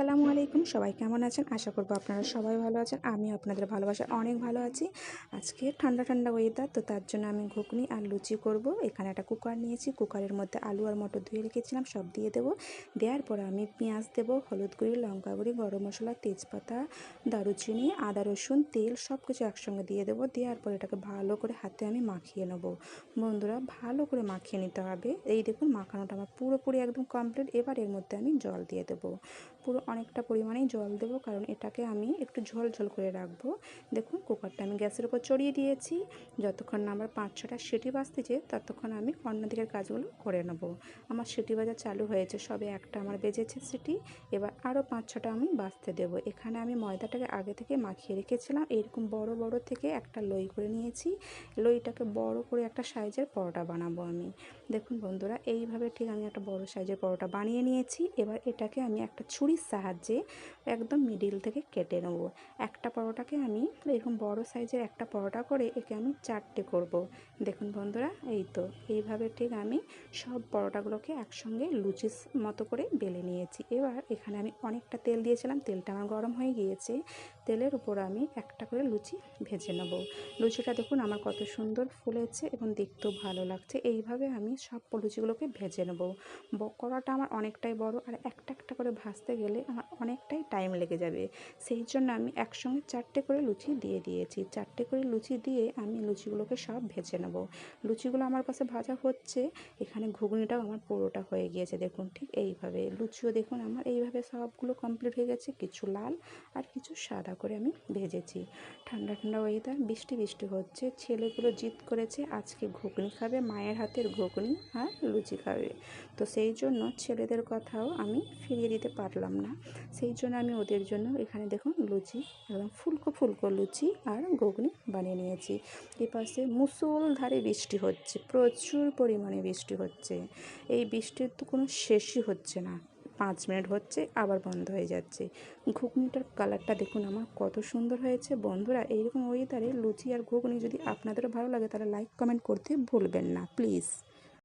আসসালামু আলাইকুম। সবাই কেমন আছেন? আশা করব আপনারা সবাই ভালো আছেন। আমি আপনাদের ভালোবাসা অনেক ভালো আছি। আজকে ঠান্ডা ঠান্ডা ওয়েদার তো তার জন্য আমি ঘুগনি আর লুচি করব। এখানে একটা কুকার নিয়েছি। কুকারের মধ্যে আলু আর মটর ধুয়ে রেখেছিলাম, সব দিয়ে দেবো। দেওয়ার পর আমি পেঁয়াজ দেবো, হলুদ গুঁড়ি, লঙ্কা গুঁড়ি, গরম মশলা, তেজপাতা, দারুচিনি, আদা, রসুন, তেল সব কিছু একসঙ্গে দিয়ে দেবো। দেওয়ার পর এটাকে ভালো করে হাতে আমি মাখিয়ে নেব। বন্ধুরা, ভালো করে মাখিয়ে নিতে হবে। এই দেখুন, মাখানোটা আমার পুরোপুরি একদম কমপ্লিট এবার এর মধ্যে আমি জল দিয়ে দেবো। পুরো অনেকটা পরিমাণেই জল দেবো, কারণ এটাকে আমি একটু ঝোল ঝোল করে রাখব। দেখুন, কুকারটা আমি গ্যাসের উপর চড়িয়ে দিয়েছি। যতক্ষণ না আমার পাঁচ ছটা সিটি বাজতেছে, ততক্ষণ আমি অন্যদিকের কাজগুলো করে নেব। আমার সিটি বাজার চালু হয়েছে, সবে একটা আমার বেজেছে সিটি। এবার আরও পাঁচ ছটা আমি বাজতে দেবো। এখানে আমি ময়দাটাকে আগে থেকে মাখিয়ে রেখেছিলাম। এরকম বড় বড় থেকে একটা লই করে নিয়েছি। লইটাকে বড় করে একটা সাইজের পরোটা বানাবো আমি। দেখুন বন্ধুরা, এইভাবে ঠিক আমি একটা বড় সাইজের পরোটা বানিয়ে নিয়েছি। এবার এটাকে আমি একটা ছুরির সাহায্যে একদম মিডিল থেকে কেটে নেব। একটা পরোটাকে আমি এরকম বড় সাইজের একটা পরোটা করে একে আমি চারটে করব। দেখুন বন্ধুরা, এই তো। এইভাবে ঠিক আমি সব পরোটাগুলোকে একসঙ্গে লুচির মতো করে বেলে নিয়েছি। এবার এখানে আমি অনেকটা তেল দিয়েছিলাম, তেলটা আমার গরম হয়ে গিয়েছে। তেলের উপর আমি একটা করে লুচি ভেজে নেব। লুচিটা দেখুন আমার কত সুন্দর ফুলেছে এবং দেখতেও ভালো লাগছে। এইভাবে আমি সব লুচিগুলোকে ভেজে নেব। কড়াটা আমার অনেকটাই বড় আর একটা একটা করে ভাজতে গেলে আমার অনেকটাই টাইম লেগে যাবে। সেই জন্য আমি একসঙ্গে চারটে করে লুচি দিয়ে দিয়েছি। চারটে করে লুচি দিয়ে আমি লুচিগুলোকে সব ভেজে নেব। লুচিগুলো আমার কাছে ভাজা হচ্ছে, এখানে ঘুগনিটাও আমার পুরোটা হয়ে গিয়েছে। দেখুন ঠিক এইভাবে। লুচিও দেখুন আমার এইভাবে সবগুলো কমপ্লিট হয়ে গেছে। কিছু লাল আর কিছু সাদা করে আমি ভেজেছি। ঠান্ডা ঠান্ডা ওয়েদার বৃষ্টি বৃষ্টি হচ্ছে। ছেলেগুলো জিদ করেছে, আজকে ঘুগনি খাবে, মায়ের হাতের ঘুগনি আর লুচি খাবে। তো সেই জন্য ছেলেদের কথাও আমি ফিরিয়ে দিতে পারলাম না সেই জন্য আমি ওদের জন্য এখানে দেখুন লুচি, একদম ফুলকো ফুলকো লুচি আর ঘুগনি বানিয়ে নিয়েছি। এপাশে মুসলধারে বৃষ্টি হচ্ছে, প্রচুর পরিমাণে বৃষ্টি হচ্ছে। এই বৃষ্টির তো কোনো শেষই হচ্ছে না, পাঁচ মিনিট হচ্ছে, আবার বন্ধ হয়ে যাচ্ছে। ঘুগনিটার কালারটা দেখুন আমার কত সুন্দর হয়েছে। বন্ধুরা, এইরকম ওয়েদারে লুচি আর ঘুগনি যদি আপনাদেরও ভালো লাগে তাহলে লাইক কমেন্ট করতে ভুলবেন না প্লিজ